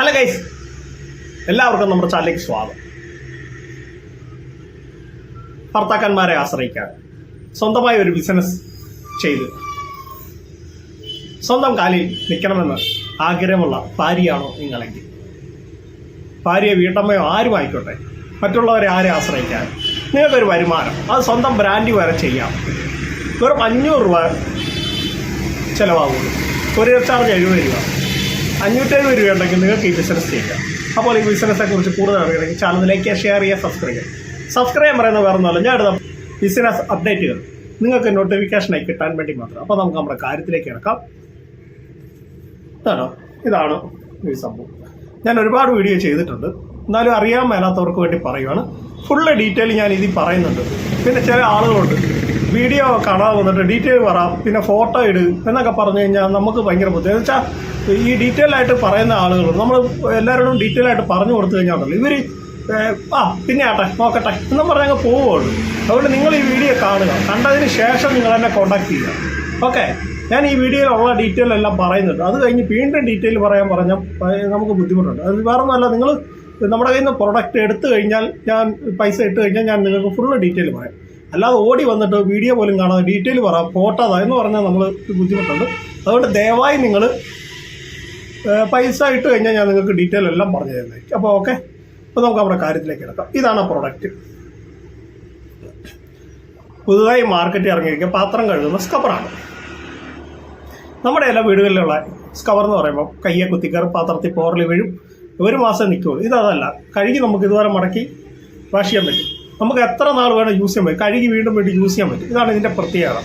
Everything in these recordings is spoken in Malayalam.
ഹലോ ഗൈസ് എല്ലാവർക്കും നമ്മുടെ ചാനലിലേക്ക് സ്വാഗതം. ഭർത്താക്കന്മാരെ ആശ്രയിക്കാതെ സ്വന്തമായി ഒരു ബിസിനസ് ചെയ്ത് സ്വന്തം കാലിൽ നിൽക്കണമെന്ന് ആഗ്രഹമുള്ള ഭാര്യയാണോ നിങ്ങളെങ്കിൽ? ഭാര്യ വീട്ടമ്മയോ ആരും ആയിക്കോട്ടെ. മറ്റുള്ളവരെ ആരെ ആശ്രയിക്കാൻ? നിങ്ങൾക്കൊരു വരുമാനം. അത് സ്വന്തം ബ്രാൻഡ് വരെ ചെയ്യാം. വെറും അഞ്ഞൂറ് രൂപ ചിലവാകുള്ളൂ കൊറിയർ ചാർജ് എഴുപത് രൂപ. അഞ്ഞൂറ്റെഴുപത് രൂപ ഉണ്ടെങ്കിൽ നിങ്ങൾക്ക് ഈ ബിസിനസ് ചെയ്യാം. അപ്പോൾ ഈ ബിസിനസ്സിനെ കുറിച്ച് കൂടുതൽ അറിയണമെങ്കിൽ ചാനലിലേക്ക് ലൈക്ക് ഷെയർ ചെയ്യുക സബ്സ്ക്രൈബ് ചെയ്യുക. സബ്സ്ക്രൈബ് പറയുന്ന വേറെ ഒന്നുമല്ല. ഞാൻ എടുത്ത ബിസിനസ് അപ്ഡേറ്റുകൾ നിങ്ങൾക്ക് നോട്ടിഫിക്കേഷനായി കിട്ടാൻ വേണ്ടി മാത്രം. അപ്പോൾ നമുക്ക് നമ്മുടെ കാര്യത്തിലേക്ക് ഇറക്കാം ഇതാണോ? ഇതാണ് ഈ സംഭവം. ഞാൻ ഒരുപാട് വീഡിയോ ചെയ്തിട്ടുണ്ട്. എന്നാലും അറിയാൻ മേലാത്തവർക്ക് വേണ്ടി പറയുവാണ്. ഫുള്ള് ഡീറ്റെയിൽ ഞാൻ ഇതിൽ പറയുന്നുണ്ട്. പിന്നെ ചില ആളുകളുണ്ട്. വീഡിയോ കാണാൻ വന്നിട്ട് ഡീറ്റെയിൽ പറ പിന്നെ ഫോട്ടോ ഇട് എന്നൊക്കെ പറഞ്ഞു കഴിഞ്ഞാൽ നമുക്ക് ഭയങ്കര ബുദ്ധിമുട്ട്. വെച്ചാൽ ഈ ഡീറ്റെയിൽ ആയിട്ട് പറയുന്ന ആളുകൾ നമ്മൾ എല്ലാവരോടും ഡീറ്റെയിൽ ആയിട്ട് പറഞ്ഞു കൊടുത്തു കഴിഞ്ഞാൽ ഇവർ ആ പിന്നെ ആട്ടെ നോക്കട്ടെ എന്നും പറഞ്ഞങ്ങ് പോവുള്ളൂ അതുകൊണ്ട് നിങ്ങൾ ഈ വീഡിയോ കാണുക. കണ്ടതിന് ശേഷം നിങ്ങൾ എന്നെ കോൺടാക്ട് ചെയ്യുക. ഓക്കെ ഞാൻ ഈ വീഡിയോയിലുള്ള ഡീറ്റെയിൽ എല്ലാം പറയുന്നുണ്ട്. അത് കഴിഞ്ഞ് വീണ്ടും ഡീറ്റെയിൽ പറയാൻ പറഞ്ഞാൽ നമുക്ക് ബുദ്ധിമുട്ടുണ്ട്. അത് വേറെ ഒന്നുമല്ല നിങ്ങൾ നമ്മുടെ കയ്യിൽ നിന്ന് പ്രൊഡക്റ്റ് എടുത്തു കഴിഞ്ഞാൽ ഞാൻ പൈസ ഇട്ട് കഴിഞ്ഞാൽ ഞാൻ നിങ്ങൾക്ക് ഫുള്ള് ഡീറ്റെയിൽ പറയാം. അല്ലാതെ ഓടി വന്നിട്ട് വീഡിയോ പോലും കാണാതെ ഡീറ്റെയിൽ പറയാം ഫോട്ടോതാ എന്ന് പറഞ്ഞാൽ നമ്മൾ ബുദ്ധിമുട്ടുണ്ട്. അതുകൊണ്ട് ദയവായി നിങ്ങൾ പൈസ ഇട്ട് കഴിഞ്ഞാൽ ഞാൻ നിങ്ങൾക്ക് ഡീറ്റെയിൽ എല്ലാം പറഞ്ഞു തരുന്നതായിരിക്കും. അപ്പോൾ ഓക്കെ അപ്പോൾ നമുക്ക് നമ്മുടെ കാര്യത്തിലേക്ക് എടുക്കാം ഇതാണ് പ്രൊഡക്റ്റ് പുതുതായി മാർക്കറ്റിൽ ഇറങ്ങിയിരിക്കുക പാത്രം കഴുകുന്ന സ്കബറാണ് നമ്മുടെ എല്ലാ വീടുകളിലുള്ള സ്കവർ എന്ന് പറയുമ്പോൾ കയ്യെ കുത്തിക്കയറി പാത്രത്തിൽ പോറൽ വീഴും ഒരു മാസം നിൽക്കുള്ളൂ ഇതതല്ല. കഴുകി നമുക്ക് ഇതുവരെ മടക്കി വാഷ് ചെയ്യാൻ പറ്റും. നമുക്ക് എത്ര നാൾ വേണം യൂസ് ചെയ്യാൻ പറ്റും? കഴുകി വീണ്ടും വീണ്ടും യൂസ് ചെയ്യാൻ പറ്റും. ഇതാണ് ഇതിന്റെ പ്രത്യേകത.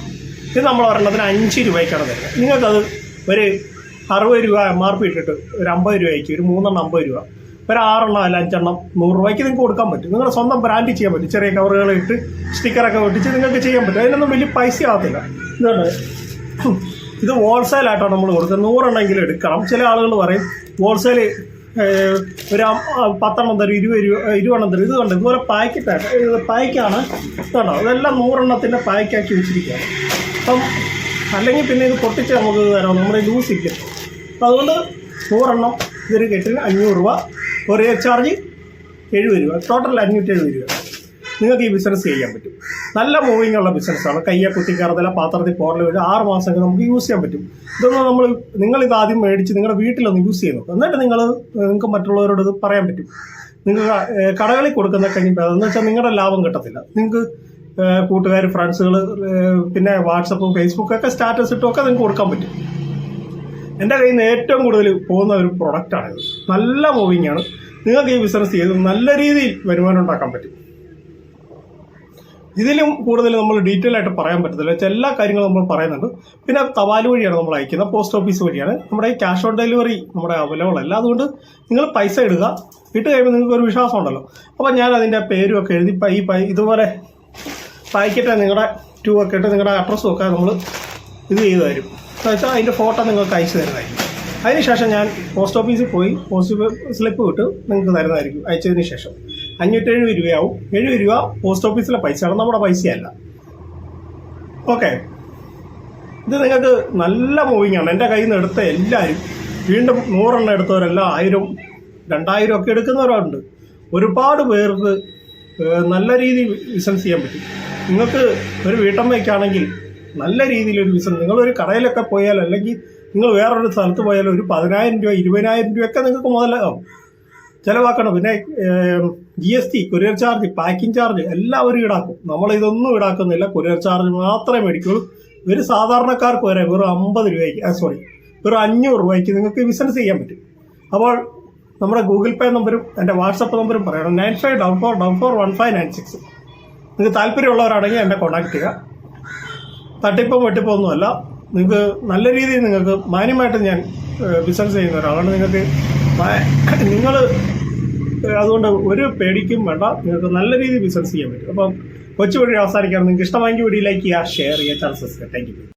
ഇത് നമ്മൾ ഒരെണ്ണത്തിന് അഞ്ച് രൂപയ്ക്കാണ് തരുന്നത്. നിങ്ങൾക്കത് ഒരു അറുപത് രൂപ എം ആർ പി ഇട്ടിട്ട് ഒരു അമ്പത് രൂപയ്ക്ക് ഒരു മൂന്നെണ്ണം അമ്പത് രൂപ ഒരു ആറെണ്ണം അല്ല അഞ്ചെണ്ണം നൂറ് രൂപയ്ക്ക് നിങ്ങൾക്ക് കൊടുക്കാൻ പറ്റും. നിങ്ങൾ സ്വന്തം ബ്രാൻഡ് ചെയ്യാൻ പറ്റും. ചെറിയ കവറുകൾ ഇട്ട് സ്റ്റിക്കറൊക്കെ ഒട്ടിച്ച് നിങ്ങൾക്ക് ചെയ്യാൻ പറ്റും. അതിനൊന്നും വലിയ പൈസ ആകത്തില്ല ഇതാണ്. ഇത് ഹോൾസെയിലായിട്ടാണ് നമ്മൾ കൊടുക്കുന്നത്. നൂറെണ്ണമെങ്കിലും എടുക്കണം. ചില ആളുകൾ പറയും ഹോൾസെയിൽ ഒരു പത്തെണ്ണം തരും ഇരുപത് രൂപ ഇരുപതെണ്ണം തരും. ഇത് കണ്ട്? ഇതുപോലെ പായ്ക്കറ്റാണ് ഇത് പായ്ക്കാണ്. കേട്ടോ ഇതെല്ലാം നൂറെണ്ണത്തിന്റെ പായ്ക്കാക്കി വെച്ചിരിക്കുകയാണ്. അപ്പം അല്ലെങ്കിൽ പിന്നെ ഇത് പൊട്ടിച്ച് നമുക്ക് തരാം. നമ്മുടെ ലൂസ് ഇരിക്കും. അപ്പം അതുകൊണ്ട് നൂറെണ്ണം ഇതൊരു കെട്ടിന് അഞ്ഞൂറ് രൂപ. കൊറിയർ ചാർജ് എഴുപത് രൂപ. ടോട്ടൽ അഞ്ഞൂറ്റി എഴുപത് രൂപ. നിങ്ങൾക്ക് ഈ ബിസിനസ് ചെയ്യാൻ പറ്റും. നല്ല മൂവിങ് ഉള്ള ബിസിനസ്സാണ് കയ്യെ കുത്തിക്കറത്തില്ല പാത്രത്തിൽ പോറൽ വീട് ആറ് മാസം നമുക്ക് യൂസ് ചെയ്യാൻ പറ്റും. ഇതൊന്നും നമ്മൾ നിങ്ങൾ ഇത് ആദ്യം മേടിച്ച് നിങ്ങളുടെ വീട്ടിലൊന്ന് യൂസ് ചെയ്യുന്നു എന്നിട്ട് നിങ്ങൾ നിങ്ങൾക്ക് മറ്റുള്ളവരോട് ഇത് പറയാൻ പറ്റും. നിങ്ങൾ കടകളിൽ കൊടുക്കുന്ന കഴിയുമ്പോൾ അതെന്ന് വെച്ചാൽ നിങ്ങളുടെ ലാഭം കിട്ടത്തില്ല. നിങ്ങൾക്ക് കൂട്ടുകാർ ഫ്രണ്ട്സുകൾ പിന്നെ വാട്സപ്പും ഫേസ്ബുക്കൊക്കെ സ്റ്റാറ്റസ് ഇട്ടുമൊക്കെ നിങ്ങൾക്ക് കൊടുക്കാൻ പറ്റും. എന്റെ കയ്യിൽ നിന്ന് ഏറ്റവും കൂടുതൽ പോകുന്ന ഒരു പ്രൊഡക്റ്റാണിത് നല്ല മൂവിങ് ആണ്. നിങ്ങൾക്ക് ഈ ബിസിനസ് ചെയ്ത് നല്ല രീതിയിൽ വരുമാനം ഉണ്ടാക്കാൻ പറ്റും. ഇതിലും കൂടുതൽ നമ്മൾ ഡീറ്റെയിൽ ആയിട്ട് പറയാൻ പറ്റത്തില്ല. വെച്ചാൽ എല്ലാ കാര്യങ്ങളും നമ്മൾ പറയുന്നുണ്ട്. പിന്നെ തപാൽ വഴിയാണ് നമ്മൾ അയക്കുന്നത്. പോസ്റ്റ് ഓഫീസ് വഴിയാണ്. നമ്മുടെ ഈ ക്യാഷ് ഓൺ ഡെലിവറി നമ്മുടെ അവൈലബിൾ അല്ല. അതുകൊണ്ട് നിങ്ങൾ പൈസ ഇടുക. ഇട്ട് കഴിയുമ്പോൾ നിങ്ങൾക്ക് ഒരു വിശ്വാസം ഉണ്ടല്ലോ. അപ്പോൾ ഞാൻ അതിന്റെ പേരും ഒക്കെ എഴുതി ഈ ഇതുപോലെ പാക്കറ്റ് നിങ്ങളുടെ ടൂ ഒക്കെ ഇട്ട് നിങ്ങളുടെ അഡ്രസ്സും ഒക്കെ നമ്മൾ ഇത് ചെയ്തു തരും. എന്ന് വെച്ചാൽ അതിന്റെ ഫോട്ടോ നിങ്ങൾക്ക് അയച്ചു തരുന്നതായിരിക്കും. അതിനുശേഷം ഞാൻ പോസ്റ്റ് ഓഫീസിൽ പോയി പോസ്റ്റ് സ്ലിപ്പ് വിട്ട് നിങ്ങൾക്ക് തരുന്നതായിരിക്കും. അയച്ചതിന് ശേഷം. അഞ്ഞൂറ്റെഴുപത് രൂപയാവും. എഴുപത് രൂപ പോസ്റ്റ് ഓഫീസിലെ പൈസയാണ്. നമ്മുടെ പൈസയല്ല. ഓക്കെ ഇത് നിങ്ങൾക്ക് നല്ല മൂവിങ് ആണ്. എന്റെ കയ്യിൽ നിന്ന് എടുത്ത എല്ലാവരും വീണ്ടും നൂറെണ്ണം എടുത്തവരെല്ലാം ആയിരം രണ്ടായിരം ഒക്കെ എടുക്കുന്നവരുണ്ട്. ഒരുപാട് പേർക്ക് നല്ല രീതിയിൽ ബിസിനസ് ചെയ്യാൻ പറ്റും. നിങ്ങൾക്ക് ഒരു വീട്ടമ്മയ്ക്കാണെങ്കിൽ നല്ല രീതിയിലൊരു ബിസിനസ് നിങ്ങളൊരു കടയിലൊക്കെ പോയാൽ അല്ലെങ്കിൽ നിങ്ങൾ വേറൊരു സ്ഥലത്ത് പോയാൽ ഒരു പതിനായിരം രൂപ ഇരുപതിനായിരം രൂപയൊക്കെ നിങ്ങൾക്ക് മുതലാകും ചിലവാക്കണം. പിന്നെ G S T courier charge packing charge എല്ലാം എല്ലാവരും ഈടാക്കും. നമ്മൾ ഇതൊന്നും ഈടാക്കുന്നില്ല. കൊറിയർ ചാർജ് മാത്രമേ മേടിക്കുള്ളൂ. ഒരു സാധാരണക്കാർക്ക് വരെ വെറും അമ്പത് രൂപയ്ക്ക് സോറി വെറും അഞ്ഞൂറ് രൂപയ്ക്ക് നിങ്ങൾക്ക് ബിസിനസ് ചെയ്യാൻ പറ്റും. അപ്പോൾ നമ്മുടെ ഗൂഗിൾ പേ നമ്പരും എന്റെ വാട്സപ്പ് നമ്പരും പറയണം. Nine five double four double four one five nine six നിങ്ങൾക്ക് താല്പര്യമുള്ളവരാണെങ്കിൽ എന്നെ കോൺടാക്ട് ചെയ്യുക. തട്ടിപ്പോ വെട്ടിപ്പോ നിങ്ങൾക്ക് നല്ല രീതിയിൽ നിങ്ങൾക്ക് മാന്യമായിട്ട് ഞാൻ ബിസിനസ് ചെയ്യുന്ന ഒരാളാണ്. നിങ്ങൾക്ക് നിങ്ങൾ അതുകൊണ്ട് ഒരു പേടിക്കും വേണ്ട. നിങ്ങൾക്ക് നല്ല രീതിയിൽ ബിസിനസ് ചെയ്യാൻ പറ്റും. അപ്പം കൊച്ചു വഴി അവസാനിക്കാൻ നിങ്ങൾക്ക് ഇഷ്ടമായെങ്കിൽ വീഡിയോ ലൈക്ക് ചെയ്യുക ഷെയർ ചെയ്യുക സബ്സ്ക്രൈബ് താങ്ക് യു